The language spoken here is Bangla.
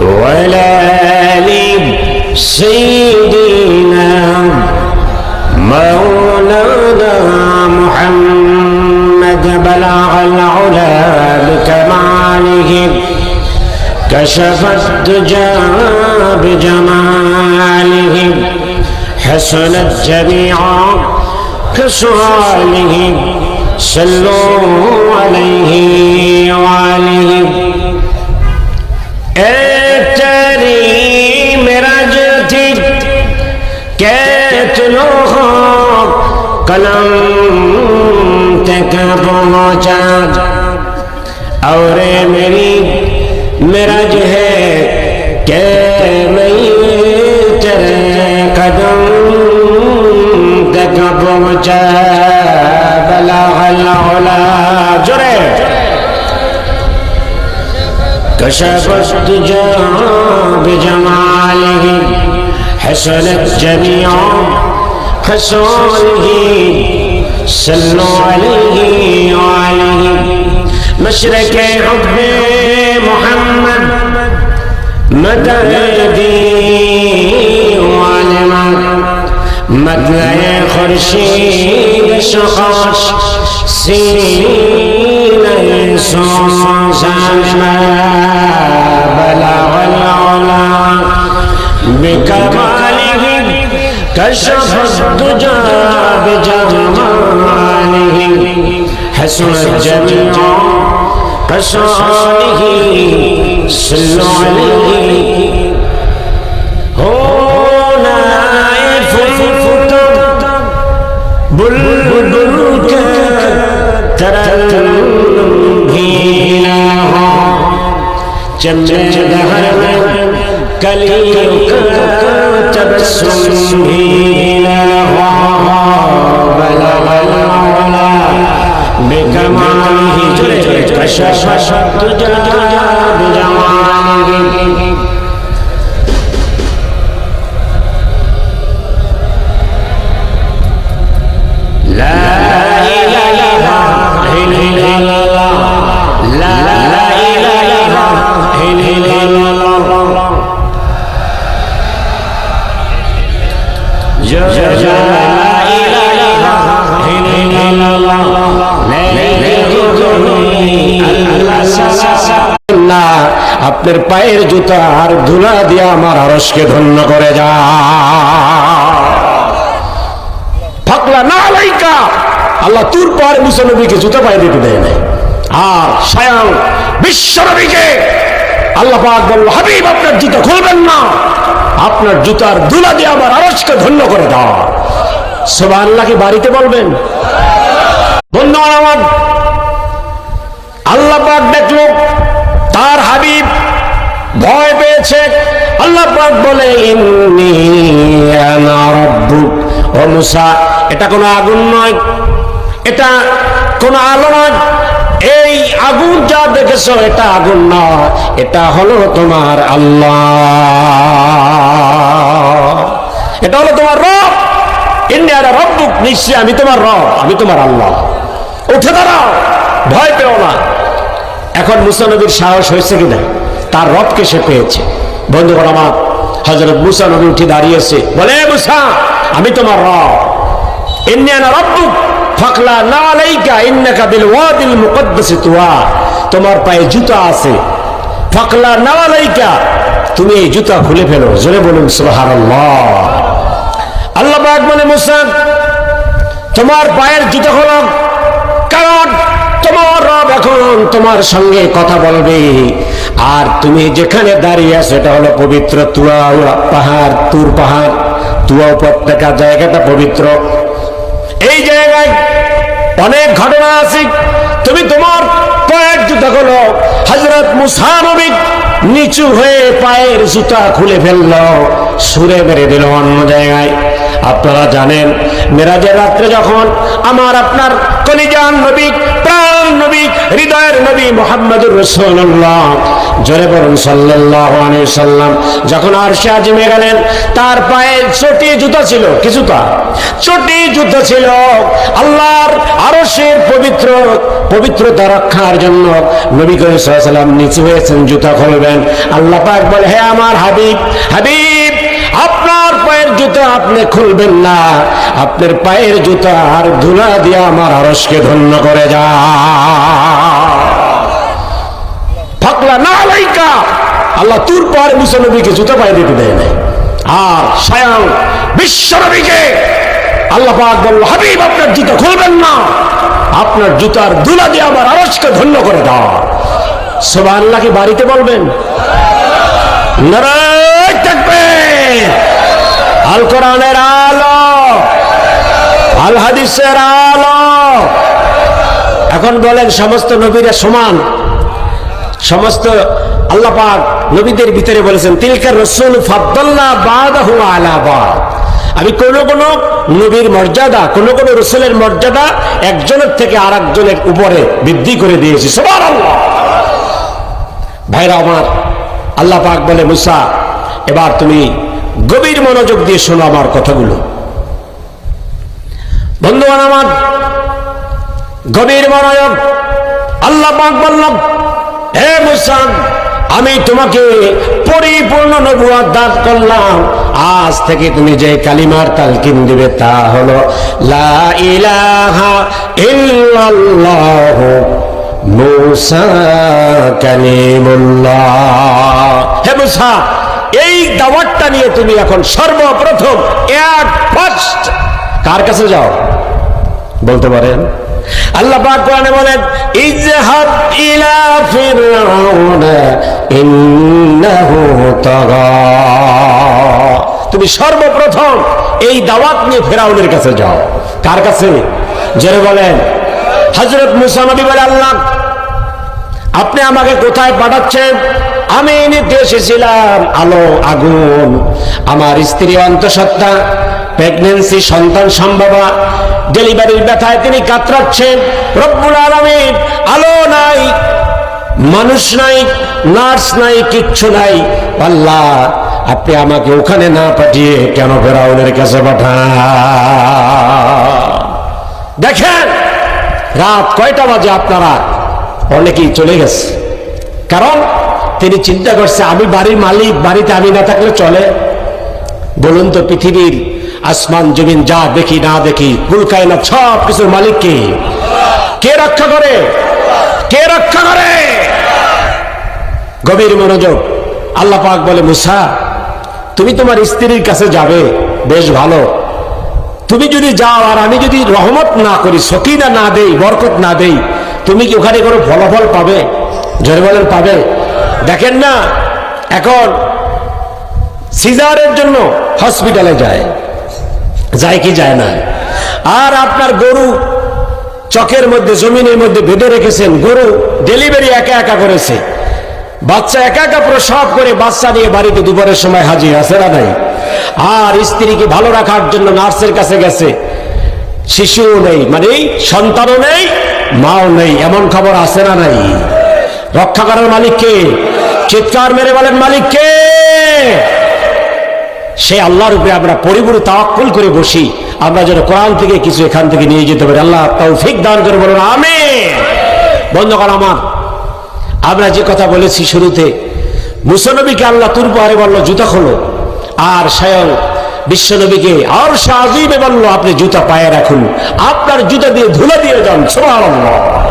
والآل سيدنا مولانا محمد بلغ العلا بكماله كشف الدجى بجماله حسنت جميع خصاله صلوا عليه وعليه كتلوها قلم تک پہنچا۔ اور میری مرج ہے، کہ میں تیرے قدم تک پہنچا۔ بلغ العلا جرے كشف الدجى بجماله حسنت جميع خصاله صلوا عليه وعليه. مشرق حب محمد مددي وعلمت مطلع خورشید شخاش سینه سوزن بلغ العلا بكماله كشف الدجى بجماله حسن جميع قشعره صلوا عليه هنا فلتر بلبلك ترتلون بهلاها جمع دهر کلیوں کا تبسم ہینا بلغ العلا بکماله کشف الدجى আপনার পায়ের জুতা আর ধুলা দিয়ে আমার আরসকে ধন্য করে যা। ফাকলা না লাইকা। আল্লাহ তুর পর মুসা নবীকে জুতা পায়ে দিতে দেয় নাই। আর স্বয়ং বিশ্ব নবীকে আল্লাহ পাক বলল, হাবিব, আপনার জুতা খুলবেন না। আপনার জুতার দুলা দিয়ে আমার আরসকে ধন্য করে দাও সোভা আল্লাহকে বাড়িতে বলবেন। বন্ধু আমার আল্লাহ পাক ভয় পেয়েছে। আল্লাহ পাক বলে ও মুসা, এটা কোনো আগুন নয়, এটা কোনো আলো নয়। এই আগুন যা দেখেছ, এটা আগুন নয় এটা হলো তোমার আল্লাহ। এটা হলো তোমার রব। ইন্ডিয়ার রব্বুক নিশ্চয় আমি তোমার রব, আমি তোমার আল্লাহ। উঠে দাঁড়াও, ভয় পেও না। এখন মুসানবীর সাহস হয়েছে কিনা? তার রবকে সে পেয়েছে। বন্ধুগণ আমার হজরত মুসা নবী উঠে দাঁড়িয়েছে। বলে মুসা, আমি তোমার রব। তোমার পায়ে জুতা আছে। তুমি এই জুতা খুলে ফেলো। জোরে বলুন আল্লাহ বলে তোমার পায়ের জুতা খোলো। কারণ তোমার রব এখন তোমার সঙ্গে কথা বলবে। আর তুমি যেখানে দাঁড়িয়ে আছো হলো পবিত্র তুয়া পাহাড়, তুর পাহাড়। তুয়া উপত্যকা, জায়গাটা পবিত্র। এই জায়গায় অনেক ঘটনা আছে। তুমি তোমার পায়ের জুতা খোলো। হজরত মুসানবিক নিচু হয়ে পায়ের জুতা খুলে ফেলল সুরে মেরে দিল অন্য জায়গায়। আপনারা জানেন, মেরাজের রাত্রে যখন আমার আপনার কলিজান নবী, প্রাণ নবী, হৃদয়ের নবী মোহাম্মদুর রসুল্লাহ জোরে বলুন সাল্লাম যখন আরশে আজিমে গেলেন, তার পায়ে চটি জুতা ছিল। কি জুতা? চটি জুতা ছিল আল্লাহর আরশের পবিত্র, পবিত্রতা রক্ষার জন্য নবী করিম নিচু হয়েছেন, জুতা খুলবেন। আল্লাহ পাক বলে, হে আমার হাবিব হাবিব, আপনার পায়ের জুতো আপনি খুলবেন না। আপনার পায়ের জুতো আর ধুলা দিয়ে আমার আরসকে ধন্য করে যা ফাকলা না লাইকা আল্লাহ তুর পর মুসলনবীকে জুতো পায়ে দিতে দেয় নাই। আর স্বয়ং বিশ্বনবীকে আল্লাহ পাক বলল, হাবিব, আপনার জুতো খুলবেন না। আপনার জুতার ধুলা দিয়ে আমার আরসকে ধন্য করে দাও। সোভা আল্লাহকে বাড়িতে বলবেন আল কোরআনের আলো, আল হাদিসের আলো। এখন বলেন, সমস্ত নবীরা সমান। সমস্ত আল্লাহ পাক নবীদের ভিতরে বলেছেন তিলকার রসুল ফাদ্দাল্লাহ বাদাহু আলা বাদ। আমি কোনো কোন নবীর মর্যাদা, কোন কোন রসুলের মর্যাদা একজনের থেকে আর একজনের উপরে বৃদ্ধি করে দিয়েছি। সবার আল্লাহ ভাইরা আমার, আল্লাহ পাক বলে, মুসা, এবার তুমি গভীর মনোযোগ দিয়ে শোনো আমার কথাগুলো। বন্ধুগণ আমার, গভীর মনোযোগ, আল্লাহ পাক বললাম হে মুসা আমি তোমাকে পরিপূর্ণ নবুয়াত দান করলাম। আজ থেকে তুমি যে কালিমার তালকিন দিবে তা হলো, লা ইলাহা ইল্লাল্লাহ মুসা কালিমুল্লাহ। হে মুসা, এই দাওয়াতটা নিয়ে তুমি এখন সর্বপ্রথম এক ফার্স্ট কার কাছে যাও? বলতে পারেন। আল্লাহ পাক কোরআনে বলেন, ইজহাব ইলা তাগা তুমি সর্বপ্রথম এই দাওয়াত নিয়ে ফেরাউনের কাছে যাও। কার কাছে? জেরে বলেন। হযরত মুসা নবী বলে আল্লাহ, আপনি আমাকে কোথায় পাঠাচ্ছেন? আমি নিতে এসেছিলাম আলো, আগুন, আমার স্ত্রী অন্তঃসত্ত্বা প্রেগনেন্সি সন্তান সম্ভবা, ডেলিভারির ব্যথায় তিনি কাতরাচ্ছেন। রব্বুল আলমিন আলো নাই মানুষ নাই, নার্স নাই, কিচ্ছু নাই। আল্লাহ, আপনি আমাকে ওখানে না পাঠিয়ে কেন ফেরাউনের কাছে পাঠান? দেখেন, রাত কয়টা বাজে আপনারা? অনেকেই চলে গেছে। কারণ তিনি চিন্তা করছে, আমি বাড়ির মালিক, বাড়িতে আমি না থাকলে চলে। বলুন তো পৃথিবীর আসমান, জমিন, যা দেখি, না দেখি কুলকায় না সব কিছুর মালিক কে? কে রক্ষা করে? কে রক্ষা করে? গভীর মনোযোগ। আল্লাহ পাক বলে, মুসা, তুমি তোমার স্ত্রীর কাছে যাবে, বেশ ভালো। তুমি যদি যাও আর আমি যদি রহমত না করি, সকিনা না দেই, বরকত না দেই, তুমি কি ওখানে কোনো ফলাফল পাবে জোরে বলেন পাবে? দেখেন না, এখন সিজারের জন্য হসপিটালে যায় যায় কি যায় না। আর আপনার গরু চকের মধ্যে, জমিনের মধ্যে বেঁধে রেখেছেন, গরু ডেলিভারি একা একা করেছে। বাচ্চা একা একা প্রসব করে বাচ্চা নিয়ে বাড়িতে দুপুরের সময় হাজির, আছে না নাই? আর স্ত্রীকে ভালো রাখার জন্য নার্সের কাছে গেছে। শিশুও নেই মানে সন্তানও নেই, মাও নেই, এমন খবর আছে না নাই? রক্ষা করার মালিককে চিৎকার মেরে বলেন মালিককে সে আল্লাহর উপরে আমরা পরিপূর্ণ তাওয়াক্কুল করে বসি। আমরা যেন কোরআন থেকে কিছু এখান থেকে নিয়ে যেতে পারি। আল্লাহ তাও তৌফিক দান করে বলুন আমি বন্ধুগণ আমার আমরা যে কথা বলেছি শুরুতে, মুসনবীকে আল্লাহ তুর পাহাড়ে বলল, জুতা খোলো। আর স্বয়ং বিশ্বনবীকে আর সাজিবে বলল, আপনি জুতা পায়ে রাখুন। আপনার জুতা দিয়ে ধুলে দিয়ে যান, সুবহানাল্লাহ।